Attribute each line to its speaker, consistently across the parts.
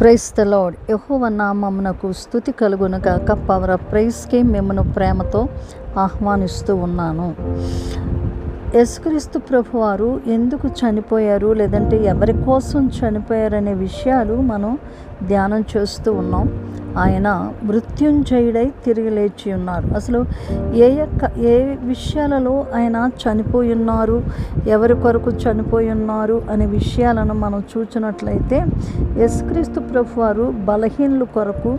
Speaker 1: Price the lord. యెహోవ నామమునకు స్థుతి కలుగునుగాక. పవర్ ప్రైస్కి మిమ్మను ప్రేమతో ఆహ్వానిస్తూ ఉన్నాను. యేసుక్రీస్తు ప్రభువారు ఎందుకు చనిపోయారు? లేదంటే ఎవరి కోసం చనిపోయారనే విషయాలు మనం ధ్యానం చేస్తూ ఉన్నాం. ఆయన మృత్యుంజయుడై తిరిగి లేచి ఉన్నారు. అసలు ఏ యొక్క ఏ విషయాలలో ఆయన చనిపోయి ఉన్నారు ఎవరి కొరకు చనిపోయి ఉన్నారు అనే విషయాలను మనం చూసినట్లయితే ప్రభు ప్రభువారు బలహీనుల కొరకు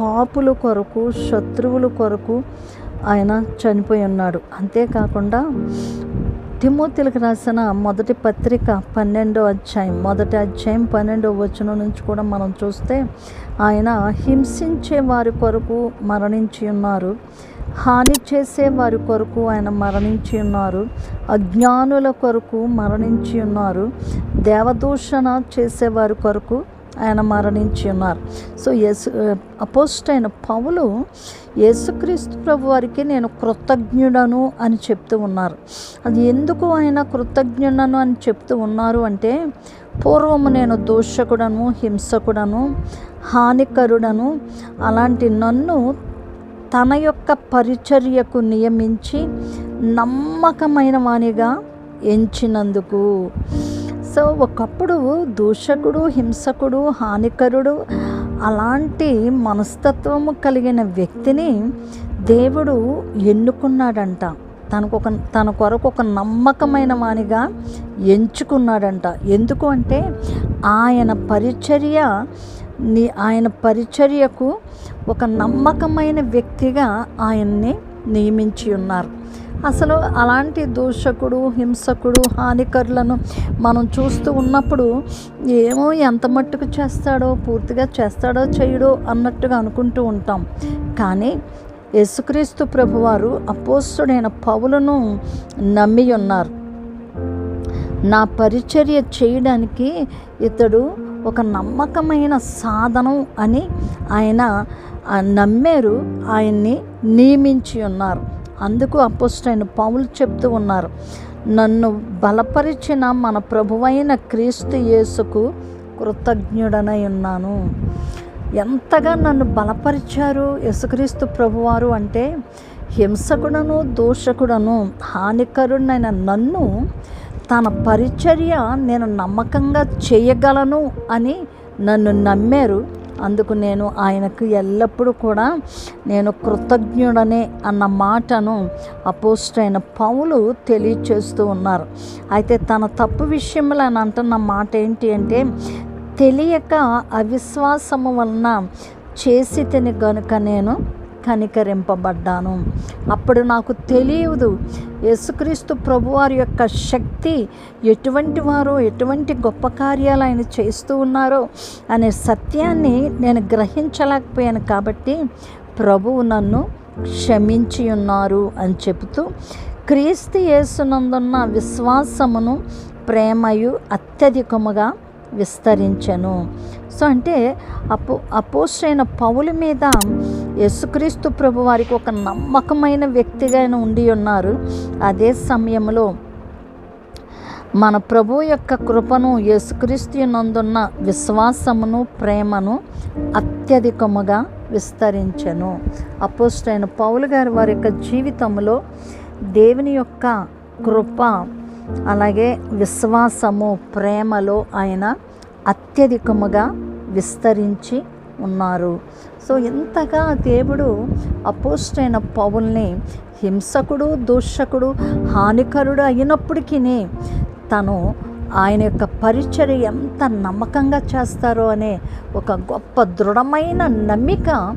Speaker 1: పాపుల కొరకు శత్రువుల కొరకు ఆయన చనిపోయి ఉన్నాడు. అంతేకాకుండా తిమోతిలకు రాసిన మొదటి పత్రిక పన్నెండో అధ్యాయం. మొదటి అధ్యాయం పన్నెండో వచనం నుంచి కూడా మనం చూస్తే ఆయన హింసించే వారి కొరకు మరణించి ఉన్నారు. హాని చేసే వారి కొరకు ఆయన మరణించి ఉన్నారు. అజ్ఞానుల కొరకు మరణించి ఉన్నారు. దేవదూషణ చేసే వారి కొరకు ఆయన మరణించి ఉన్నారు. సో యేసు అపోస్ట్ అయిన పౌలు యేసుక్రీస్తు ప్రభు వారికి నేను కృతజ్ఞుడను అని చెప్తూ ఉన్నారు. అది ఎందుకు ఆయన కృతజ్ఞుడను అని చెప్తూ ఉన్నారు అంటే పూర్వము నేను దూషకుడను హింసకుడను హానికరుడను అలాంటి నన్ను తన యొక్క పరిచర్యకు నియమించి నమ్మకమైన వానిగా ఎంచినందుకు. సో ఒకప్పుడు దూషకుడు హింసకుడు హానికరుడు అలాంటి మనస్తత్వము కలిగిన వ్యక్తిని దేవుడు ఎన్నుకున్నాడంట. తనకు ఒక తన కొరకు ఒక నమ్మకమైన వానిగా ఎంచుకున్నాడంట. ఎందుకు అంటే ఆయన పరిచర్య నీ ఆయన పరిచర్యకు ఒక నమ్మకమైన వ్యక్తిగా ఆయన్ని నియమించి ఉన్నారు. అసలు అలాంటి దూషకుడు హింసకుడు హానికరులను మనం చూస్తూ ఉన్నప్పుడు ఏమో ఎంత మట్టుకు చేస్తాడో పూర్తిగా చేస్తాడో చేయడో అన్నట్టుగా అనుకుంటూ ఉంటాం. కానీ యేసుక్రీస్తు ప్రభువారు అపోస్తుడైన పౌలను నమ్మి ఉన్నారు. నా పరిచర్య చేయడానికి ఇతడు ఒక నమ్మకమైన సాధనం అని ఆయన నమ్మారు ఆయన్ని నియమించి ఉన్నారు. అందుకు అపోస్టైన పౌలు చెప్తూ ఉన్నారు నన్ను బలపరిచిన మన ప్రభువైన క్రీస్తు యేసుకు కృతజ్ఞుడనై ఉన్నాను. ఎంతగా నన్ను బలపరిచారు యేసుక్రీస్తు ప్రభువారు అంటే హింసకుడను దూషకుడను హానికరుడైన నన్ను తన పరిచర్య నేను నమ్మకంగా చేయగలను అని నన్ను నమ్మారు అందుకు నేను ఆయనకు ఎల్లప్పుడూ కూడా నేను కృతజ్ఞుడనే అన్న మాటను అపోస్ట్ అయిన పౌలు తెలియచేస్తూ ఉన్నారు. అయితే తన తప్పు విషయంలో ఆయన అంటున్న మాట ఏంటి అంటే తెలియక అవిశ్వాసము వలన చేసి తిని గనుక నేను కనికరింపబడ్డాను. అప్పుడు నాకు తెలియదు యేసుక్రీస్తు ప్రభువారి యొక్క శక్తి ఎటువంటి వారో ఎటువంటి గొప్ప కార్యాలు ఆయన చేస్తూ ఉన్నారో అనే సత్యాన్ని నేను గ్రహించలేకపోయాను కాబట్టి ప్రభువు నన్ను క్షమించి ఉన్నారు అని చెబుతూ క్రీస్తు యేసునందున్న విశ్వాసమును ప్రేమయు అత్యధికముగా విస్తరించను. సో అంటే అపో అపోస్ట్ అయిన పౌల మీద యేసుక్రీస్తు ప్రభు వారికి ఒక నమ్మకమైన వ్యక్తిగా ఆయన ఉండి ఉన్నారు. అదే సమయంలో మన ప్రభు యొక్క కృపను యేసుక్రీస్తు నందున్న విశ్వాసమును ప్రేమను అత్యధికముగా విస్తరించను. అపోస్ట్ అయిన పౌలు గారి వారి యొక్క జీవితంలో దేవుని యొక్క కృప అలాగే విశ్వాసము ప్రేమలో ఆయన అత్యధికముగా విస్తరించి ఉన్నారు. సో ఇంతగా దేవుడు అపోస్టైన పౌల్ని హింసకుడు దూషకుడు హానికరుడు అయినప్పటికీ తను ఆయన యొక్క పరిచర్య ఎంత నమ్మకంగా చేస్తారో అనే ఒక గొప్ప దృఢమైన నమ్మిక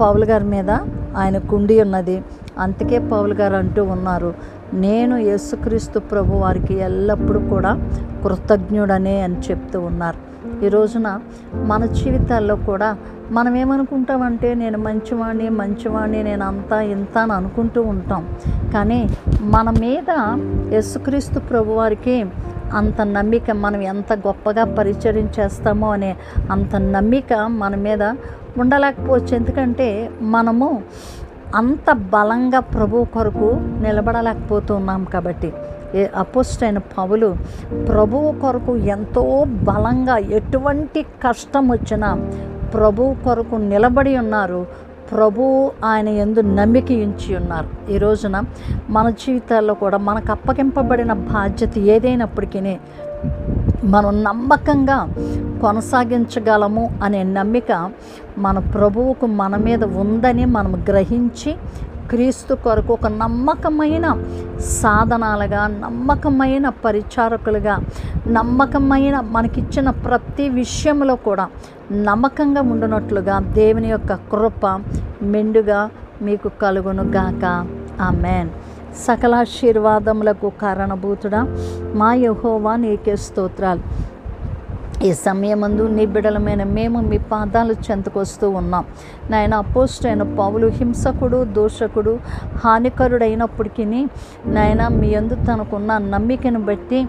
Speaker 1: పౌల్ గారి మీద ఆయనకు ఉండి ఉన్నది. అందుకే పౌల్ గారు అంటూ ఉన్నారు నేను యేసుక్రీస్తు ప్రభు వారికి ఎల్లప్పుడూ కూడా కృతజ్ఞుడనే అని చెప్తూ ఉన్నారు. ఈ రోజున మన జీవితాల్లో కూడా మనం ఏమనుకుంటామంటే నేను మంచివాణ్ణి మంచివాణ్ణి నేను అంతా ఇంత అని అనుకుంటూ ఉంటాం. కానీ మన మీద యేసుక్రీస్తు ప్రభు వారికి అంత నమ్మిక మనం ఎంత గొప్పగా పరిచయం చేస్తామో అనే అంత నమ్మిక మన మీద ఉండలేకపోవచ్చు. ఎందుకంటే మనము అంత బలంగా ప్రభు కొరకు నిలబడలేకపోతున్నాం కాబట్టి. అపోస్టైన పౌలు ప్రభువు కొరకు ఎంతో బలంగా ఎటువంటి కష్టం వచ్చినా ప్రభువు కొరకు నిలబడి ఉన్నారు. ప్రభువు ఆయన ఎందు నమ్మిక ఉంచి ఉన్నారు. ఈ రోజున మన జీవితాల్లో కూడా మనకు అప్పగింపబడిన బాధ్యత ఏదైనప్పటికీ మనం నమ్మకంగా కొనసాగించగలము అనే నమ్మిక మన ప్రభువుకు మన మీద ఉందని మనం గ్రహించి క్రీస్తు కొరకు ఒక నమ్మకమైన సాధనాలుగా నమ్మకమైన పరిచారకులుగా నమ్మకమైన మనకిచ్చిన ప్రతి విషయంలో కూడా నమ్మకంగా ఉండునట్లుగా దేవుని యొక్క కృప మెండుగా మీకు కలుగును గాక. ఆ మేన్ సకలాశీర్వాదములకు కారణభూతుడా మా యహోవా నీకే స్తోత్రాలు. ఈ సమయమందు నీ బిడలమైన మేము మీ పాదాలు చెంతకొస్తూ ఉన్నాం. నాయన అపోస్ట్ అయిన పౌలు హింసకుడు దోషకుడు హానికరుడైనప్పటికీ నాయన మీ యందు తనకున్న నమ్మికను బట్టి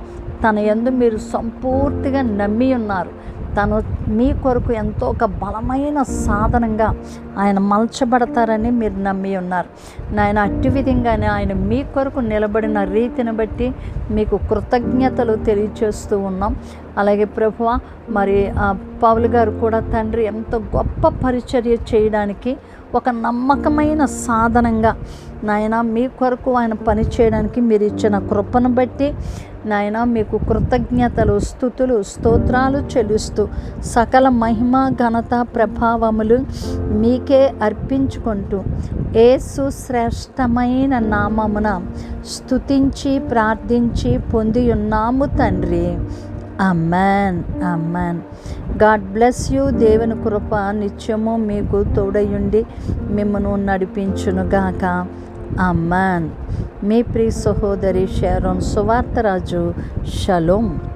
Speaker 1: తన యందు మీరు సంపూర్తిగా నమ్మి ఉన్నారు. తను మీ కొరకు ఎంతో ఒక బలమైన సాధనంగా ఆయన మలచబడతారని మీరు నమ్మి ఉన్నారు. నాయన అట్టి విధంగానే ఆయన మీ కొరకు నిలబడిన రీతిని బట్టి మీకు కృతజ్ఞతలు తెలియచేస్తూ ఉన్నాం. అలాగే ప్రభువ మరి ఆ పౌలు గారు కూడా తండ్రి ఎంతో గొప్ప పరిచర్య చేయడానికి ఒక నమ్మకమైన సాధనంగా నాయన మీ కొరకు ఆయన పని చేయడానికి మీరు ఇచ్చిన కృపను బట్టి నాయన మీకు కృతజ్ఞతలు స్థుతులు స్తోత్రాలు చెల్లిస్తూ సకల మహిమ ఘనత ప్రభావములు మీకే అర్పించుకుంటూ ఏసు శ్రేష్టమైన నామమున స్థుతించి ప్రార్థించి పొంది ఉన్నాము తండ్రి. Amen amen God bless you. దేవుని కృప నిత్యము మీకు తోడయుండి మిమ్మను నడిపించునుగాక. Aman. Mipri Sohodari Sharon Sovatraju. Shalom.